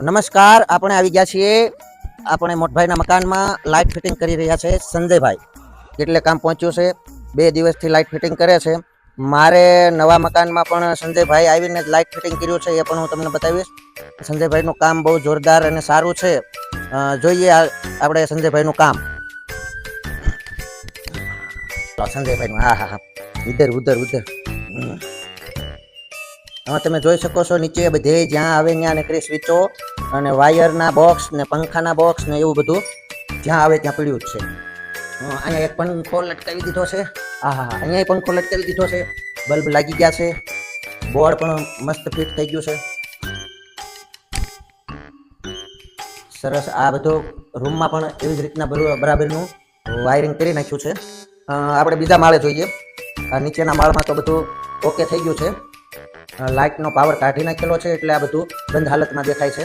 નમસ્કાર, આપણે આવી ગયા છીએ. આપણે મોટભાઈના મકાનમાં લાઇટ ફિટિંગ કરી રહ્યા છે સંજયભાઈ. એટલે કામ પહોંચ્યું છે? બે દિવસથી લાઇટ ફિટિંગ કરે છે. મારે નવા મકાનમાં પણ સંજયભાઈ આવીને લાઇટ ફિટિંગ કર્યું છે, એ પણ હું તમને બતાવીશ. સંજયભાઈનું કામ બહુ જોરદાર અને સારું છે. જોઈએ આપણે સંજયભાઈનું કામ. સંજયભાઈનું, હા હા હા. ઉધર ઉધર ઉધર. હવે તમે જોઈ શકો છો નીચે બધે જ્યાં આવે ત્યાં નીકળી સ્વિચો અને વાયરના બોક્સ ને પંખાના બોક્સ ને એવું બધું જ્યાં આવે ત્યાં પડ્યું જ છે. અહીંયા એક પંખો લટકાવી દીધો છે. હા હા હા, અહીંયા પંખો લટકાવી દીધો છે. બલ્બ લાગી ગયા છે. બોર્ડ પણ મસ્ત ફિટ થઈ ગયું છે. સરસ, આ બધું રૂમમાં પણ એવી જ રીતના બરો- બરાબરનું વાયરિંગ કરી નાખ્યું છે. આપણે બીજા માળે જોઈએ. નીચેના માળમાં તો બધું ઓકે થઈ ગયું છે. લાઇટનો પાવર કાઢી નાખેલો છે એટલે આ બધું બંધ હાલતમાં દેખાય છે.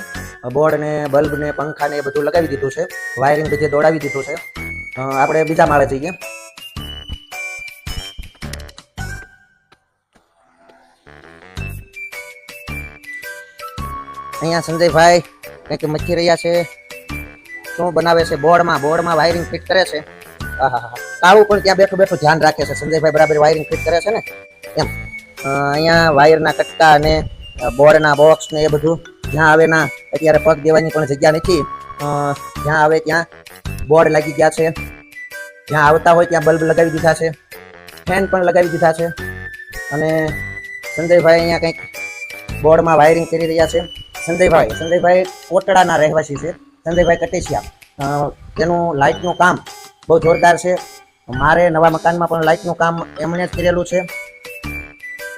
બોર્ડ ને બલ્બ ને પંખા ને એ બધું લગાવી દીધું છે. વાયરિંગ બધે દોડાવી દીધું છે. આપણે બીજા માળે જઈએ. અહીંયા સંજયભાઈ કંઈક મચી રહ્યા છે. શું બનાવે છે બોર્ડમાં? બોર્ડમાં વાયરિંગ ફિટ કરે છે. હા હા હા કાળું પણ ત્યાં બેઠું બેઠું ધ્યાન રાખે છે. સંજયભાઈ બરાબર વાયરિંગ ફિટ કરે છે ને? એમ. અહીંયા વાયરના કટકા અને બોર્ડના બોક્સ ને એ બધું જ્યાં આવે ના, અત્યારે પગ દેવાની પણ જગ્યા નથી. જ્યાં આવે ત્યાં બોર્ડ લાગી ગયા છે. જ્યાં આવતા હોય ત્યાં બલ્બ લગાવી દીધા છે. ફેન પણ લગાવી દીધા છે. અને સંજયભાઈ અહીંયા કંઈક બોર્ડમાં વાયરિંગ કરી રહ્યા છે. સંજયભાઈ સંજયભાઈ કોટડાના રહેવાસી છે. સંજયભાઈ કટેશિયા. તેનું લાઇટનું કામ બહુ જોરદાર છે. મારે નવા મકાનમાં પણ લાઇટનું કામ એમણે જ કરેલું છે.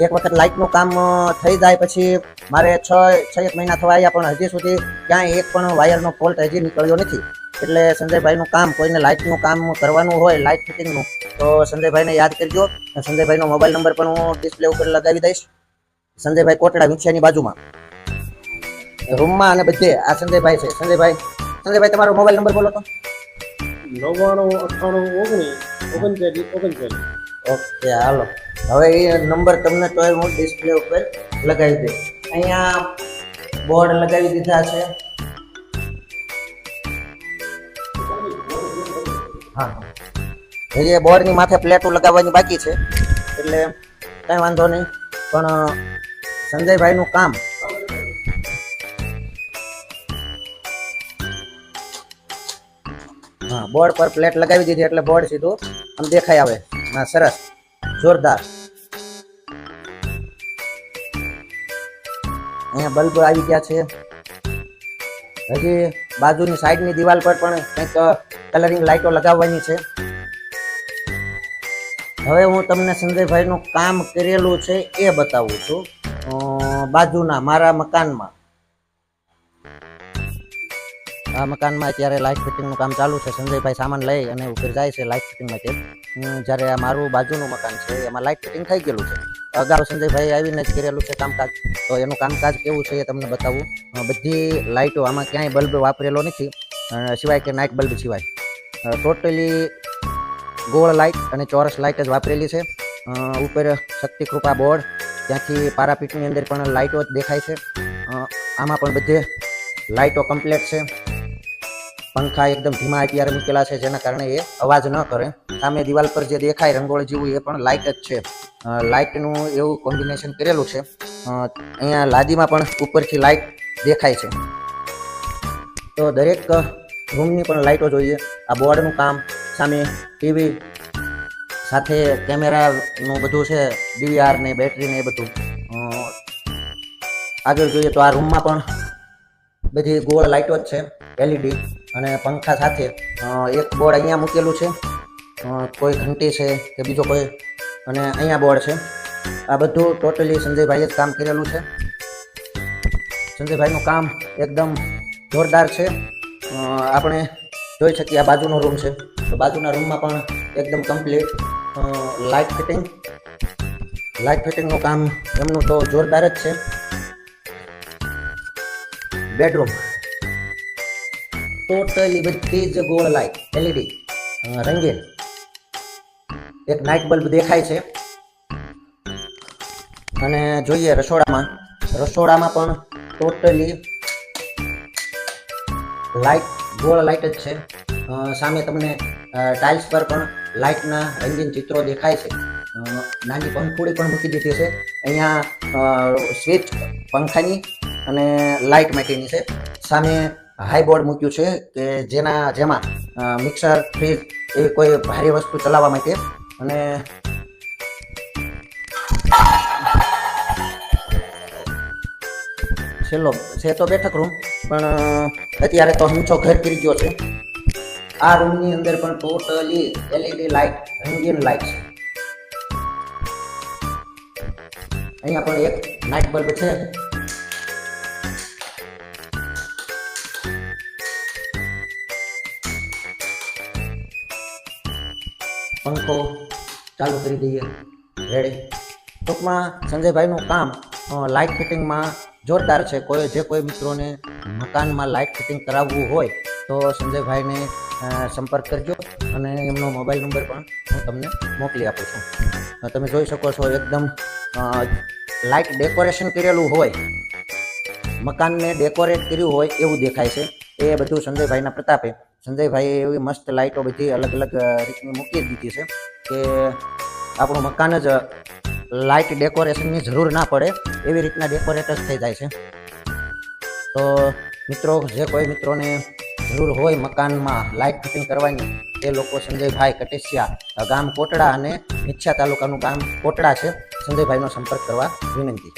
એક વખત લાઇટનું કામ થઈ જાય પછી મારે છ છ એક મહિના થવા આવ્યા પણ હજી સુધી ક્યાંય એક પણ વાયરનો ફોલ્ટ હજી નીકળ્યો નથી. એટલે સંજયભાઈનું કામ કોઈને લાઇટનું કામ કરવાનું હોય લાઇટ ફિટિંગનું તો સંજયભાઈને યાદ કરજો. સંજયભાઈનો મોબાઈલ નંબર પણ હું ડિસ્પ્લે ઉપર લગાવી દઈશ. સંજયભાઈ કોટડા વિંછિયાની બાજુમાં. રૂમમાં અને બધે આ સંજયભાઈ છે. સંજયભાઈ સંજયભાઈ તમારો મોબાઈલ નંબર બોલો તો. નવ્વાણું અઠ્ઠાણું ઓગણીસ ઓગણચાલીસ ઓગણચાલીસ. ઓકે હાલો. હવે એ નંબર તમને તો હું ડિસ્પ્લે ઉપર લગાવી દઈશ. અહીંયા બોર્ડ લગાવી દીધા છે. હા. એ બોર્ડની માથે પ્લેટો લગાવવાની બાકી છે. એટલે કંઈ વાંધો નહીં. પણ, સંજયભાઈનું કામ. હા બોર્ડ પર પ્લેટ લગાવી દીધી એટલે બોર્ડ સીધું આમ દેખાય આવે. હા, સરસ. જોરદાર. અહીંયા બલ્બ આવી ગયા છે. હજી બાજુની સાઈડની દિવાલ પર પણ કંઈક કલરિંગ લાઇટો લગાવવાની છે. હવે હું તમને સંજયભાઈનું કામ કરેલું છે એ બતાવું છું. બાજુના મારા મકાનમાં. આ મકાનમાં અત્યારે લાઇટ ફિટિંગનું કામ ચાલુ છે. સંજયભાઈ સામાન લઈ અને ઉપર જાય છે લાઇટ ફિટિંગ માટે જ્યારે આ મારું બાજુનું મકાન છે, એમાં લાઇટ ફિટિંગ થઈ ગયેલું છે. અગાઉ સંજયભાઈ આવીને જ કરેલું છે કામકાજ. તો એનું કામકાજ કેવું છે એ તમને બતાવું. બધી લાઇટો આમાં ક્યાંય બલ્બ વાપરેલો નથી. સિવાય કે નાઇટ બલ્બ સિવાય. ટોટલી ગોળ લાઇટ અને ચોરસ લાઇટ જ વાપરેલી છે. ઉપર શક્તિ કૃપા બોર્ડ ત્યાંથી પારાપીટની અંદર પણ લાઇટો જ દેખાય છે. આમાં પણ બધે લાઇટો કમ્પ્લેટ છે. પંખા એકદમ ધીમા અત્યારે મૂકેલા છે, જેના કારણે એ અવાજ ન કરે. સામે દિવાલ પર જે દેખાય રંગોળી જેવું, એ પણ લાઇટ જ છે. લાઇટનું એવું કોમ્બિનેશન કરેલું છે. અહીંયા લાદીમાં પણ ઉપરથી લાઇટ દેખાય છે. તો દરેક રૂમની પણ લાઇટો જોઈએ. આ બોર્ડનું કામ, સામે ટીવી સાથે કેમેરાનું બધું છે ડીવીઆર ને બેટરી ને એ બધું. આગળ જોઈએ તો આ રૂમમાં પણ બધી ગોળ લાઇટો જ છે એલઈડી અને પંખા સાથે એક બોર્ડ અહીંયા મૂકેલું છે કોઈ ઘંટી છે કે બીજો કોઈ, અને અહીંયા બોર્ડ છે. આ બધું ટોટલી સંજયભાઈએ જ કામ કરેલું છે. સંજયભાઈનું કામ એકદમ જોરદાર છે. આપણે જોઈ શકીએ આ બાજુનો રૂમ છે. તો બાજુના રૂમમાં પણ એકદમ કમ્પ્લીટ લાઇટ ફિટિંગ લાઇટ ફિટિંગનું કામ એમનું તો જોરદાર જ છે. બેડરૂમ ટોટલી બધી જ ગોળ લાઇટ એલઈડી રંગીન. એક નાઇટ બલ્બ દેખાય છે. અને જોઈએ રસોડામાં. રસોડામાં પણ ટોટલી લાઇટ ગોળ લાઇટ જ છે. સામે તમને ટાઇલ્સ પર પણ લાઇટના રંગીન ચિત્રો દેખાય છે. નાની પંખુડી પણ મૂકી દીધી છે. અહીંયા સ્વિચ પંખાની અને લાઇટ માટેની છે. સામે હાઈ બોર્ડ મૂક્યું છે કે જેના, જેમાં મિક્સર ફ્રીજ એવી કોઈ ભારે વસ્તુ ચલાવવા માટે. અને છેલ્લો છે તો બેઠક રૂમ પણ અત્યારે તો હંચો ઘર કરી ગયો છે. આ રૂમની અંદર પણ ટોટલી એલઈડી લાઇટ રંગીન લાઇટ છે. અહીંયા પણ એક નાઇટ બલ્બ છે. પંખો ચાલુ કરી દઈએ. રેડી ટૂંકમાં સંજયભાઈનું કામ લાઇટ ફિટિંગમાં જોરદાર છે. કોઈ, જે કોઈ મિત્રોને મકાનમાં લાઇટ ફિટિંગ કરાવવું હોય, તો સંજયભાઈને સંપર્ક કરજો અને એમનો મોબાઈલ નંબર પણ હું તમને મોકલી આપું છું. તમે જોઈ શકો છો એકદમ લાઇટ ડેકોરેશન કરેલું હોય, મકાનને ડેકોરેટ કર્યું હોય એવું દેખાય છે. એ બધું સંજયભાઈના પ્રતાપે સંજયભાઈએ એવી મસ્ત લાઇટો બધી અલગ અલગ રીતની મૂકી દીધી છે કે આપણું મકાન જ લાઇટ ડેકોરેશનની જરૂર ના પડે, એવી રીતના ડેકોરેટ જ થઈ જાય છે. તો મિત્રો, જે કોઈ મિત્રોને જરૂર હોય મકાનમાં લાઇટ ફિટિંગ કરવાની તે લોકો સંજયભાઈ કટેસિયા ગામ કોટડા અને મિચ્છા તાલુકાનું ગામ કોટડા છે. સંજયભાઈનો સંપર્ક કરવા વિનંતી